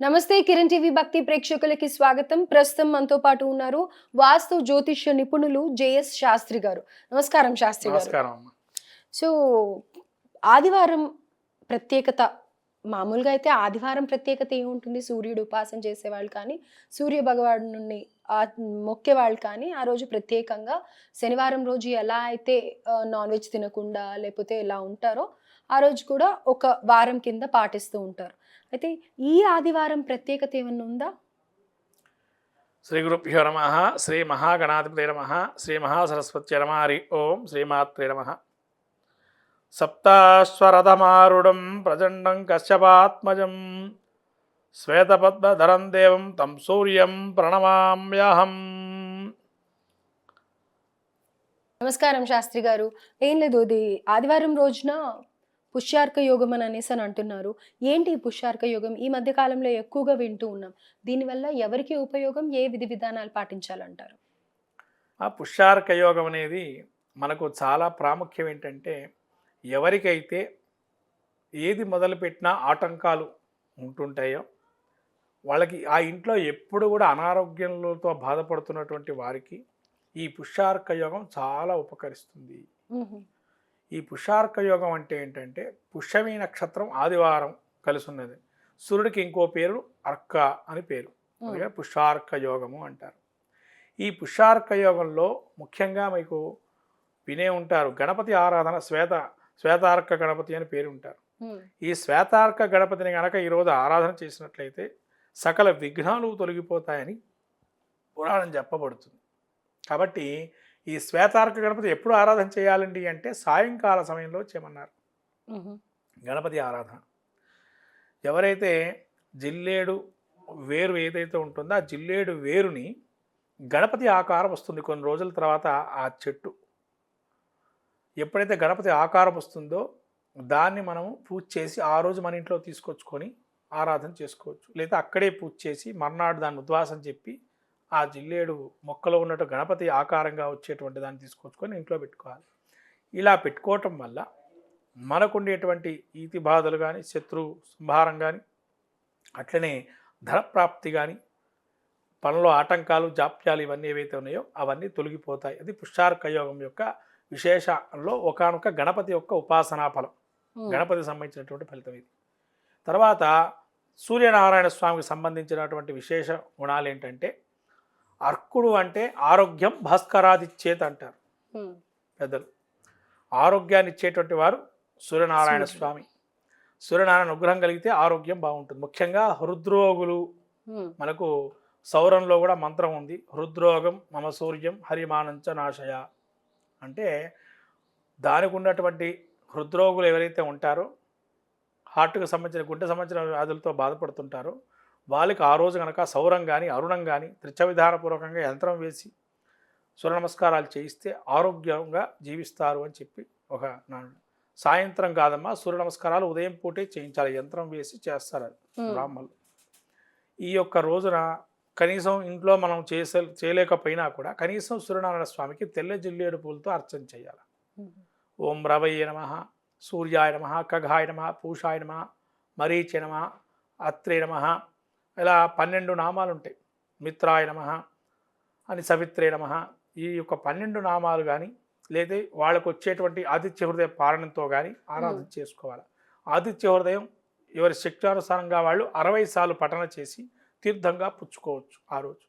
నమస్తే కిరణ్ టీవీ భక్తి ప్రేక్షకులకి స్వాగతం. ప్రస్తుతం మనతో పాటు ఉన్నారు వాస్తు జ్యోతిష్య నిపుణులు జేఎస్ శాస్త్రి గారు. నమస్కారం శాస్త్రి గారు. సో ఆదివారం ప్రత్యేకత మామూలుగా అయితే ఆదివారం ప్రత్యేకత ఏముంటుంది? సూర్యుడు ఉపాసన చేసేవాళ్ళు కానీ సూర్య భగవానుని ఆ మొక్కేవాళ్ళు కానీ ఆ రోజు ప్రత్యేకంగా శనివారం రోజు ఎలా అయితే నాన్ వెజ్ తినకుండా లేకపోతే ఎలా ఉంటారో ఆ రోజు కూడా ఒక వారం కింద పాటిస్తూ ఉంటారు. అయితే ఈ ఆదివారం ప్రత్యేకత ఏమన్నా ఉందా? శ్రీ గురుభ్యో నమ శ్రీ మహాగణాధిపతి నమ శ్రీ మహాసరస్వతి నమ హరి ఓం శ్రీమాత్రే నమ. సప్తాశ్వరథమారుడం ప్రచండం కశ్యపాత్మజం శ్వేతపద్మధరం దేవం తం సూర్యం ప్రణమామ్యహం. నమస్కారం శాస్త్రి గారు. ఏం లేదు ఇది ఆదివారం రోజున పుష్యార్క యోగం అని అనేసి అని అంటున్నారు. ఏంటి ఈ పుష్యార్క యోగం? ఈ మధ్య కాలంలో ఎక్కువగా వింటూ ఉన్నాం. దీనివల్ల ఎవరికి ఉపయోగం? ఏ విధి విధానాలు పాటించాలంటారు? ఆ పుష్యార్క యోగం అనేది మనకు చాలా ప్రాముఖ్యం ఏంటంటే ఎవరికైతే ఏది మొదలుపెట్టినా ఆటంకాలు ఉంటుంటాయో వాళ్ళకి ఆ ఇంట్లో ఎప్పుడు కూడా అనారోగ్యంతో బాధపడుతున్నటువంటి వారికి ఈ పుష్యార్క యోగం చాలా ఉపకరిస్తుంది. ఈ పుష్యార్క యోగం అంటే ఏంటంటే పుష్యమి నక్షత్రం ఆదివారం కలిసి ఉన్నది సూర్యుడికి ఇంకో పేరు అర్క అని పేరు. అందుకే పుష్యార్క యోగము అంటారు. ఈ పుష్యార్క యోగంలో ముఖ్యంగా మీకు వినే ఉంటారు గణపతి ఆరాధన శ్వేత శ్వేతార్క గణపతి అని పేరు ఉంటారు. ఈ శ్వేతార్క గణపతిని గనక ఈరోజు ఆరాధన చేసినట్లయితే సకల విఘ్నాలు తొలగిపోతాయని పురాణం చెప్పబడుతుంది. కాబట్టి ఈ శ్వేతార్క గణపతి ఎప్పుడు ఆరాధన చేయాలండి అంటే సాయంకాల సమయంలో చేయమన్నారు. గణపతి ఆరాధన. ఎవరైతే జిల్లేడు వేరు ఏదైతే ఉంటుందో ఆ జిల్లేడు వేరుని గణపతి ఆకారం వస్తుంది కొన్ని రోజుల తర్వాత ఆ చెట్టు. ఎప్పుడైతే గణపతి ఆకారం వస్తుందో దాన్ని మనము పూజ చేసి ఆ రోజు మన ఇంట్లో తీసుకొచ్చుకొని ఆరాధన చేసుకోవచ్చు. లేదా అక్కడే పూజ చేసి మర్నాడు దాన్ని ఉద్వాసం చెప్పి ఆ జిల్లేడు మొక్కలో ఉన్నట్టు గణపతి ఆకారంగా వచ్చేటువంటి దాన్ని తీసుకొచ్చుకొని ఇంట్లో పెట్టుకోవాలి. ఇలా పెట్టుకోవటం వల్ల మనకుండేటువంటి ఈతి బాధలు కానీ శత్రు సంహారం కానీ అట్లనే ధనప్రాప్తి కానీ పనులో ఆటంకాలు జాప్యాలు ఇవన్నీ ఏవైతే ఉన్నాయో అవన్నీ తొలగిపోతాయి. అది పుష్టార్క యోగం యొక్క విశేషంలో ఒకనొక గణపతి యొక్క ఉపాసనా ఫలం. గణపతి సంబంధించినటువంటి ఫలితం ఇది. తర్వాత సూర్యనారాయణ స్వామికి సంబంధించినటువంటి విశేష గుణాలు ఏంటంటే అర్కుడు అంటే ఆరోగ్యం భాస్కరాదిచ్చేత అంటారు. పెద్దలు ఆరోగ్యాన్ని ఇచ్చేటువంటి వారు సూర్యనారాయణ. స్వామి సూర్యనారాయణ అనుగ్రహం కలిగితే ఆరోగ్యం బాగుంటుంది ముఖ్యంగా హృద్రోగులు. మనకు సౌరంలో కూడా మంత్రం ఉంది హృద్రోగం మమ సూర్యం హరిమానంచ నాశయ అంటే దానికి ఉన్నటువంటి హృద్రోగులు ఎవరైతే ఉంటారో హార్ట్కి సంబంధించిన గుండె సంబంధించిన వ్యాధులతో బాధపడుతుంటారో వాళ్ళకి ఆ రోజు కనుక సౌరం కానీ అరుణం కానీ త్రిచవిధానపూర్వకంగా యంత్రం వేసి సూర్య నమస్కారాలు చేయిస్తే ఆరోగ్యంగా జీవిస్తారు అని చెప్పి ఒక నానుడు సాయంత్రం కాదమ్మా సూర్య నమస్కారాలు ఉదయం పూటే చేయించాలి యంత్రం వేసి చేస్తారు అది. బ్రాహ్మణులు ఈ యొక్క రోజున కనీసం ఇంట్లో మనం చేసే చేయలేకపోయినా కూడా కనీసం సూర్యనారాయణ స్వామికి తెల్ల జిల్లేడు పూలతో అర్చన చేయాలి. ఓం రవయ్య నమ సూర్యాయ నమ ఖగాయ నమ పూషాయ నమ మరీచ నమ అత్రే నమ ఇలా పన్నెండు నామాలు ఉంటాయి మిత్రాయ నమ అని సవిత్రే నమ. ఈ యొక్క పన్నెండు నామాలు కానీ లేదా వాళ్ళకు వచ్చేటువంటి ఆదిత్య హృదయ పాలనంతో కానీ ఆరాధన చేసుకోవాలి. ఆదిత్య హృదయం ఎవరి శక్తానుసారంగా వాళ్ళు అరవై సార్లు పఠన చేసి తీర్థంగా పుచ్చుకోవచ్చు ఆ రోజు.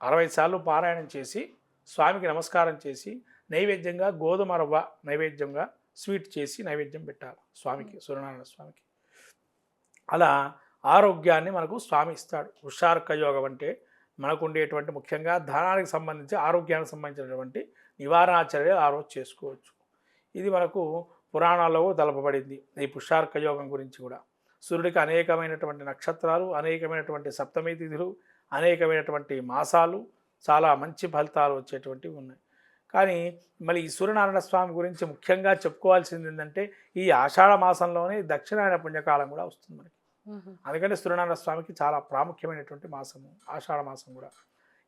అరవై సార్లు పారాయణం చేసి స్వామికి నమస్కారం చేసి నైవేద్యంగా గోధుమ రవ్వ నైవేద్యంగా స్వీట్ చేసి నైవేద్యం పెట్టాలి స్వామికి సూర్యనారాయణ స్వామికి. అలా ఆరోగ్యాన్ని మనకు స్వామి ఇస్తాడు. హుషార్క యోగం అంటే మనకు ఉండేటువంటి ముఖ్యంగా ధనానికి సంబంధించి ఆరోగ్యానికి సంబంధించినటువంటి నివారణ చర్యలు ఆ రోజు చేసుకోవచ్చు. ఇది మనకు పురాణాల్లో తెలపబడింది ఈ పుషార్క యోగం గురించి కూడా. సూర్యుడికి అనేకమైనటువంటి నక్షత్రాలు అనేకమైనటువంటి సప్తమి తిథులు అనేకమైనటువంటి మాసాలు చాలా మంచి ఫలితాలు వచ్చేటువంటివి ఉన్నాయి. కానీ మళ్ళీ ఈ సూర్యనారాయణ స్వామి గురించి ముఖ్యంగా చెప్పుకోవాల్సింది ఏంటంటే ఈ ఆషాఢ మాసంలోనే దక్షిణాయన పుణ్యకాలం కూడా వస్తుంది మనకి. అందుకని సూర్యనారాయణ స్వామికి చాలా ప్రాముఖ్యమైనటువంటి మాసము ఆషాఢ మాసం కూడా.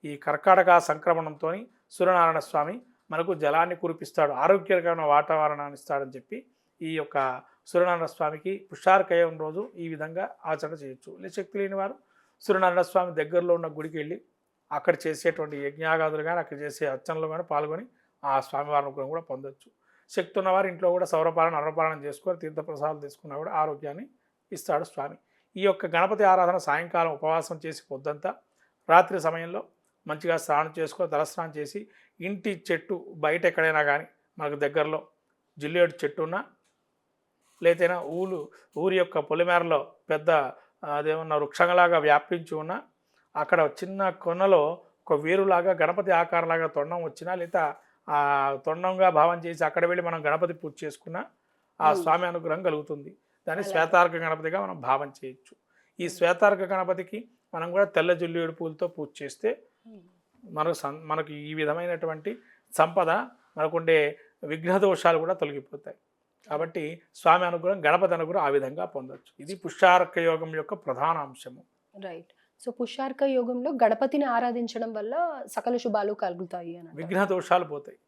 ఈ కర్కాటక సంక్రమణంతో సూర్యనారాయణ స్వామి మనకు జలాన్ని కురిపిస్తాడు ఆరోగ్యకరమైన వాతావరణాన్ని ఇస్తాడని చెప్పి ఈ యొక్క సూర్యనారాయణ స్వామికి పుష్పార్కయం రోజు ఈ విధంగా ఆచరణ చేయొచ్చు. లేదా శక్తి లేని వారు సూర్యనారాయణ స్వామి దగ్గరలో ఉన్న గుడికి వెళ్ళి అక్కడ చేసేటువంటి యజ్ఞాగాదులు కానీ అక్కడ చేసే అర్చనలు కానీ పాల్గొని ఆ స్వామివారి అనుగ్రహం కూడా పొందొచ్చు. శక్తి ఉన్నవారు ఇంట్లో కూడా సౌరపాలన అన్నపాలన చేసుకొని తీర్థప్రసాదాలు తీసుకున్నా కూడా ఆరోగ్యాన్ని ఇస్తాడు స్వామి. ఈ యొక్క గణపతి ఆరాధన సాయంకాలం ఉపవాసం చేసి పొద్దంతా రాత్రి సమయంలో మంచిగా స్నానం చేసుకొని తలస్నానం చేసి ఇంటి చెట్టు బయట ఎక్కడైనా కానీ మనకు దగ్గరలో జిల్లేడు చెట్టు ఉన్నా లేదైనా ఊలు ఊరి యొక్క పొలిమేరలో పెద్ద అదేమన్నా వృక్షంలాగా వ్యాపించి ఉన్న అక్కడ చిన్న కొనలో ఒక వేరులాగా గణపతి ఆకారంలాగా తొండం వచ్చినా లేదా ఆ తొండంగా భావం చేసి అక్కడ వెళ్ళి మనం గణపతి పూజ చేసుకున్నా ఆ. స్వామి అనుగ్రహం కలుగుతుంది దాన్ని. శ్వేతార్క గణపతిగా మనం భావం చేయొచ్చు. ఈ శ్వేతార్క గణపతికి మనం కూడా తెల్ల జిల్లేడు పూలతో పూజ చేస్తే మనకు మనకు ఈ విధమైనటువంటి సంపద మనకుండే విఘ్న దోషాలు కూడా తొలగిపోతాయి. కాబట్టి స్వామి అనుగ్రహం గణపతి అనుగ్రహం ఆ విధంగా పొందొచ్చు. ఇది పుష్పార్క యోగం యొక్క ప్రధాన అంశము. రైట్ సో పుష్యార్క యోగంలో గణపతిని ఆరాధించడం వల్ల సకల శుభాలు కలుగుతాయి అని. విఘ్న దోషాలు పోతాయి.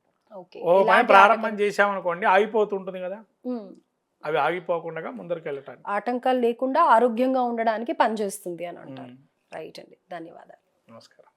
ఓ పని ప్రారంభం చేశామనుకోండి ఆగిపోతుంటుంది కదా. అవి ఆగిపోకుండా ముందరికి వెళ్ళటానికి ఆటంకాలు లేకుండా ఆరోగ్యంగా ఉండడానికి పనిచేస్తుంది అని అంటారు. రైట్ అండి. ధన్యవాదాలు. నమస్కారం.